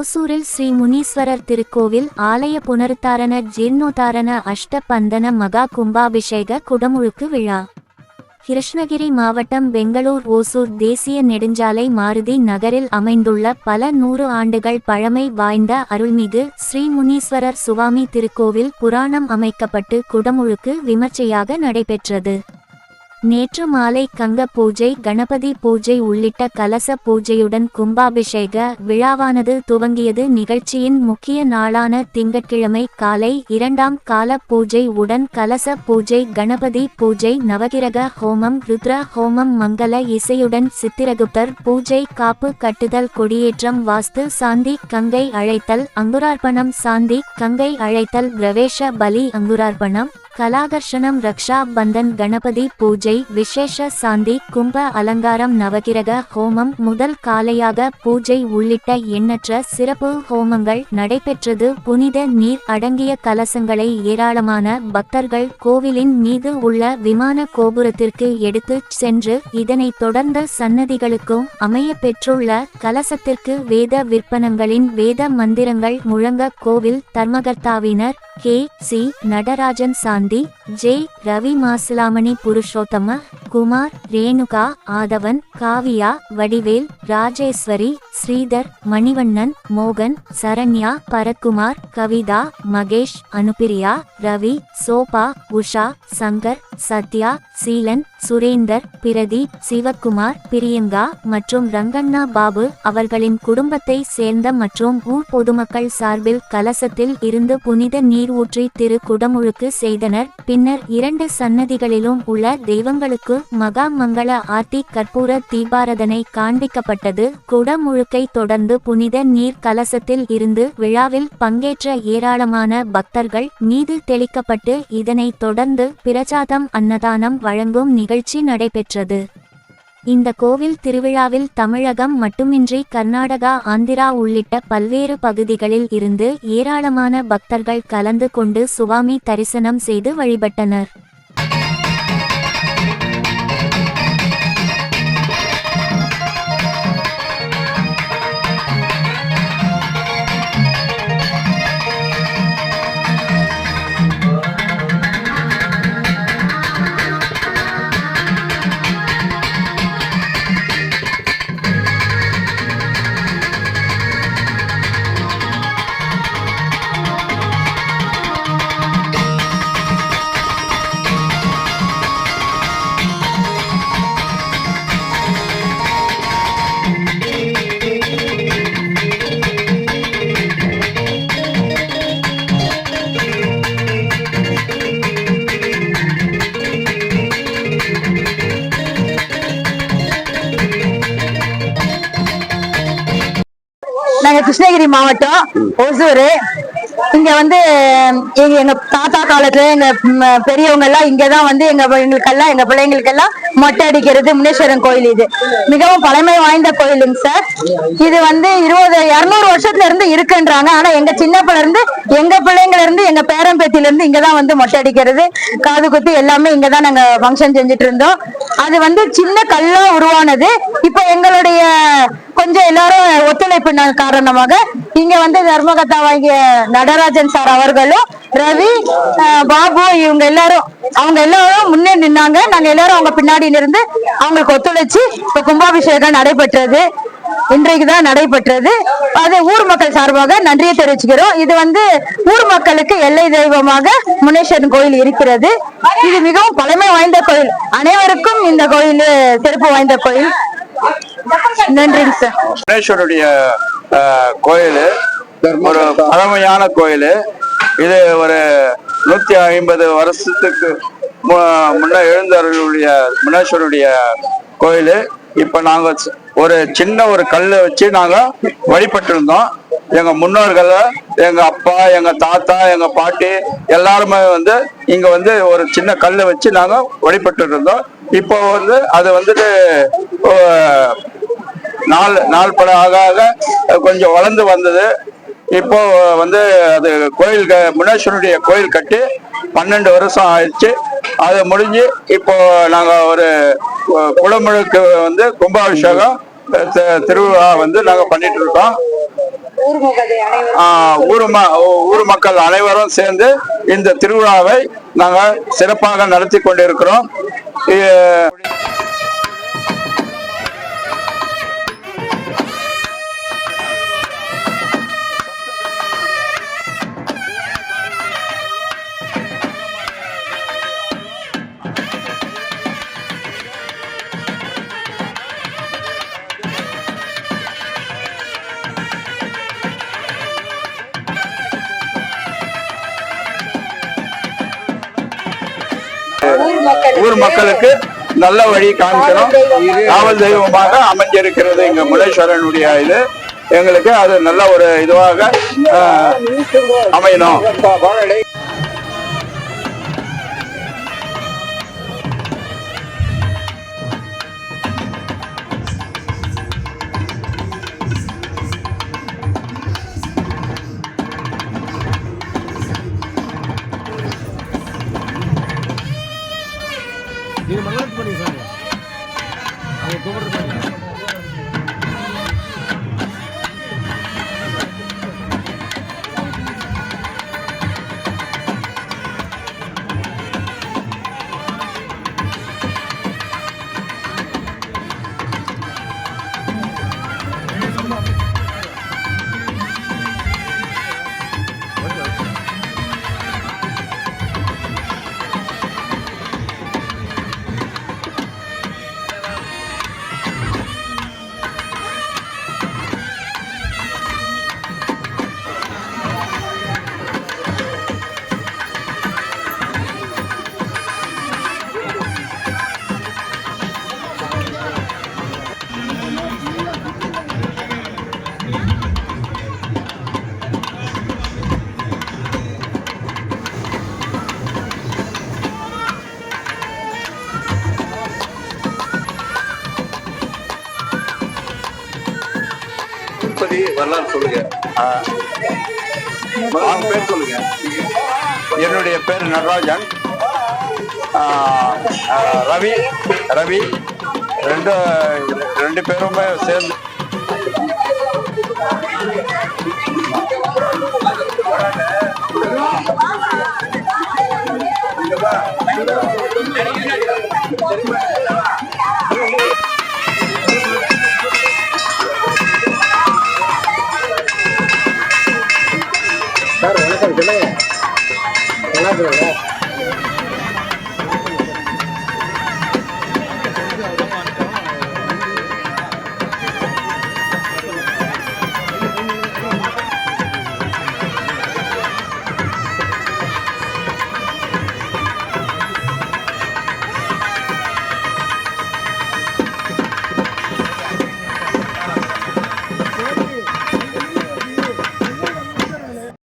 ஓசூரில் ஸ்ரீ முனீஸ்வரர் திருக்கோவில் ஆலய புனருத்தாரண ஜீர்ணோத்தாரண அஷ்டபந்தன மகா கும்பாபிஷேக குடமுழுக்கு விழா. கிருஷ்ணகிரி மாவட்டம் பெங்களூர் ஓசூர் தேசிய நெடுஞ்சாலை மாருதி நகரில் அமைந்துள்ள பல நூறு ஆண்டுகள் பழமை வாய்ந்த அருள்மிகு ஸ்ரீ முனீஸ்வரர் சுவாமி திருக்கோவில் புராணம் அமைக்கப்பட்டு குடமுழுக்கு விமர்சையாக நடைபெற்றது. நேற்று மாலை கங்க பூஜை கணபதி பூஜை உள்ளிட்ட கலச பூஜையுடன் கும்பாபிஷேக விழாவானது துவங்கியது. நிகழ்ச்சியின் முக்கிய நாளான திங்கட்கிழமை காலை இரண்டாம் கால பூஜை உடன் கலச பூஜை கணபதி பூஜை நவகிரக ஹோமம் ருத்ர ஹோமம் மங்கள இசையுடன் சித்திரகுப்தர் பூஜை காப்பு கட்டுதல் கொடியேற்றம் வாஸ்து சாந்தி கங்கை அழைத்தல் அங்குரார்ப்பணம் சாந்தி கங்கை அழைத்தல் பிரவேச பலி அங்குரார்ப்பணம் கலாகர்ஷணம் ரக்ஷா பந்தன் கணபதி பூஜை விசேஷ சாந்தி கும்ப அலங்காரம் நவகிரக ஹோமம் முதல் காலையாக பூஜை உள்ளிட்ட எண்ணற்ற சிறப்பு ஹோமங்கள் நடைபெற்றது. புனித நீர் அடங்கிய கலசங்களை ஏராளமான பக்தர்கள் கோவிலின் மீது உள்ள விமான கோபுரத்திற்கு எடுத்து சென்று இதனைத் தொடர்ந்த சன்னதிகளுக்கும் அமைய பெற்றுள்ள கலசத்திற்கு வேத விற்பனங்களின் வேத மந்திரங்கள் முழங்க கோவில் தர்மகர்த்தாவினர் K. C. Natarajan Shanthi J. Ravi Masilamani Purushotham Kumar Renuka Aadhavan Kaviya Vadivel Rajeswari Sridhar Manivannan மோகன் சரண்யா பரத்குமார் கவிதா மகேஷ் அனுப்பிரியா ரவி சோபா உஷா சங்கர் சத்யா சீலன் சுரேந்தர் பிரதீப் சிவக்குமார் பிரியங்கா மற்றும் ரங்கண்ணா பாபு அவர்களின் குடும்பத்தை சேர்ந்த மற்றும் ஊர் பொதுமக்கள் சார்பில் கலசத்தில் இருந்து புனித நீர் ஊற்றி திரு குடமுழுக்கு செய்தனர். பின்னர் இரண்டு சன்னதிகளிலும் உள்ள தெய்வங்களுக்கு மகா மங்கள ஆர்த்தி கற்பூர தீபாரதனை காண்பிக்கப்பட்டது. குடமுழுக்கை தொடர்ந்து புனித நீர் கலசத்தில் இருந்து விழாவில் பங்கேற்ற ஏராளமான பக்தர்கள் மீது தெளிக்கப்பட்டு இதனைத் தொடர்ந்து பிரசாதம் அன்னதானம் வழங்கும் நிகழ்ச்சி நடைபெற்றது. இந்த கோவில் திருவிழாவில் தமிழகம் மட்டுமின்றி கர்நாடகா ஆந்திரா உள்ளிட்ட பல்வேறு பகுதிகளில் இருந்து ஏராளமான பக்தர்கள் கலந்து கொண்டு சுவாமி தரிசனம் செய்து வழிபட்டனர். கிருஷ்ணகிரி மாவட்டம் ஒசூர். இங்க வந்து எங்க எங்க தாத்தா காலத்துல எங்க பெரியவங்க எல்லாம் இங்கதான் வந்து எங்க எங்களுக்கெல்லாம் எங்க பிள்ளைங்களுக்கெல்லாம் மொட்டை அடிக்கிறது முனீஸ்வரன் கோயில் இது. மிகவும் பழமை வாய்ந்த கோயிலுங்க சார். இது வந்து இருபது இருநூறு வருஷத்துல இருந்து இருக்குன்றாங்க. ஆனா எங்க சின்னப்பல இருந்து எங்க பிள்ளைங்கள இருந்து எங்க பேரம்பேத்தில இருந்து இங்கதான் வந்து மொட்டை அடிக்கிறது காது குத்து எல்லாமே இங்கதான் நாங்க ஃபங்க்ஷன் செஞ்சுட்டு இருந்தோம். அது வந்து சின்ன கல்லா உருவானது. இப்ப எங்களுடைய கொஞ்சம் எல்லாரும் ஒத்துழைப்பு காரணமாக இங்க வந்து தர்மகத்தா வாங்கிய நடராஜன் சார் அவர்களும் ரவி பாபு இவங்க எல்லாரும் அவங்க எல்லாரும் முன்னே நின்னாங்க. நாங்க எல்லாரும் அவங்க பின்னாடி இருந்து அவங்களுக்கு ஒத்துழைச்சு இப்ப கும்பாபிஷேகம் நடைபெற்றது. இன்றைக்கு தான் நடைபெற்றது. அது ஊர் மக்கள் சார்பாக நன்றியை தெரிவிச்சுக்கிறோம். இது வந்து ஊர் மக்களுக்கு எல்லை தெய்வமாக முனேஸ்வரன் கோயில் இருக்கிறது. இது மிகவும் பழமை வாய்ந்த கோயில். அனைவருக்கும் இந்த கோயில் சிறப்பு வாய்ந்த கோயில். நன்றிங்க சார். கோயில். ஒரு பழமையான கோயில். இது ஒரு நூத்தி ஐம்பது வருஷத்துக்கு மு- முன்ன எழுந்தவர்களுடைய முனேஸ்வருடைய கோயில். இப்ப நாங்க ஒரு சின்ன ஒரு கல்லை வச்சு நாங்க வழிபட்டு இருந்தோம் எங்க முன்னோர்கள் எங்க அப்பா எங்க தாத்தா எங்க பாட்டி எல்லாருமே வந்து இங்க வந்து ஒரு சின்ன கல்லை வச்சு நாங்க வழிபட்டு இருந்தோம் இப்போ வந்து அது வந்துட்டு நாள் நாள் பட ஆக ஆக கொஞ்சம் வளர்ந்து வந்தது. இப்போ வந்து அது கோயில் க- முனேஸ்வரனுடைய கோயில் கட்டி பன்னெண்டு வருஷம் ஆயிடுச்சு. அது முடிஞ்சு இப்போ நாங்கள் ஒரு குளமுழுக்கு வந்து கும்பாபிஷேகம் திருவிழா வந்து நாங்கள் பண்ணிட்டு இருக்கோம். ஊர் ம- ஊர் மக்கள் அனைவரும் சேர்ந்து இந்த திருவிழாவை நாங்கள் சிறப்பாக நடத்தி கொண்டிருக்கிறோம். ஊர் மக்களுக்கு நல்ல வழி காமிக்கணும். காவல் தெய்வமாக அமைஞ்சிருக்கிறது இங்க முனேஸ்வரனுடைய இது. எங்களுக்கு அது நல்ல ஒரு இதுவாக அமையணும். பேர் சொல்லுங்க. என்னுடைய பேர் நடராஜன். ரவி ரவி. ரெண்டு ரெண்டு பேருமே சேர்ந்து சொல்லுங்க நல்லா இருக்கிறீங்களா